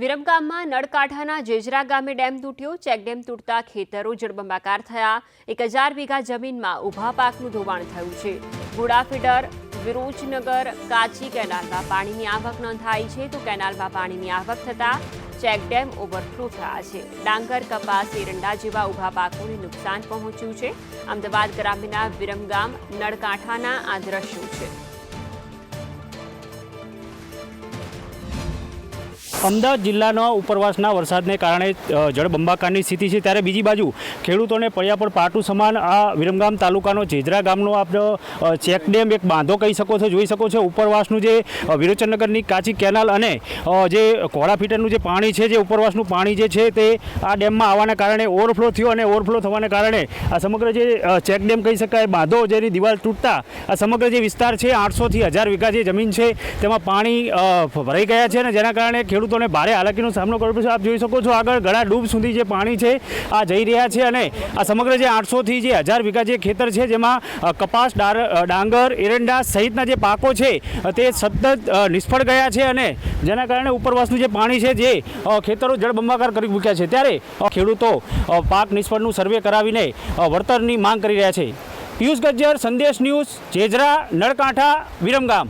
વિરમગામમાં નળકાંઠાના જેજરા ગામે dam તૂટ્યો, check dam તૂટતા ખેતરો જળબંબાકાર થયા. એક હજાર વીઘા જમીનમાં ઊભા પાકનું ધોવાણ થયું છે. ગુડા ફીડર વિરોજનગર કાચી કેનાલમાં પાણીની આવક નોંધાઈ છે. તો કેનાલમાં પાણીની આવક થતાં ચેકડેમ ઓવરફ્લો થયા છે. ડાંગર, કપાસ, એરંડા જેવા ઊભા પાકોને નુકસાન પહોંચ્યું છે. અમદાવાદ, ગ્રામ્યના વિરમગામ નળકાંઠાના આ દ્રશ્યો છે. અમદાવાદ જિલ્લાના ઉપરવાસના વરસાદને કારણે જળબંબાકારની સ્થિતિ છે. ત્યારે બીજી બાજુ ખેડૂતોને પડ્યા પર પાટું સમાન આ વિરમગામ તાલુકાનો જેજરા ગામનો આપણો ચેક ચેકડેમ એક બાંધો કહી શકો છો, જોઈ શકો છો. ઉપરવાસનું જે વિરોચનગરની કાચી કેનાલ અને જે કોળા ફીટરનું જે પાણી છે, જે ઉપરવાસનું પાણી જે છે તે આ ડેમમાં આવવાના કારણે ઓવરફ્લો થયો અને ઓવરફ્લો થવાને કારણે આ સમગ્ર જે ચેક ચેકડેમ કહી શકાય, બાંધો જેની દિવાલ તૂટતા આ સમગ્ર જે વિસ્તાર છે, આઠસોથી હજાર વીઘા જે જમીન છે, તેમાં પાણી ભરાઈ ગયા છે અને જેના કારણે ખેડૂતોને ભારે હાલાકીનો સામનો કરવો પડશે. આપ જોઈ શકો છો આગળ ઘણા ડૂબ સુધી જે પાણી છે, આ જઈ રહ્યા છે અને આ સમગ્ર જે આઠસોથી જે હજાર વીઘા જે ખેતર છે, જેમાં કપાસ ડાંગર, એરંડા સહિતના જે પાકો છે, તે સતત નિષ્ફળ ગયા છે અને જેના કારણે ઉપરવાસનું જે પાણી છે, જે ખેતરો જળબંબાકાર કરી મૂક્યા છે. ત્યારે ખેડૂતો પાક નિષ્ફળનું સર્વે કરાવીને વળતરની માંગ કરી રહ્યા છે. પિયુષ ગજ્જર, સંદેશ ન્યૂઝ, જેજરા, નળકાંઠા, વિરમગામ.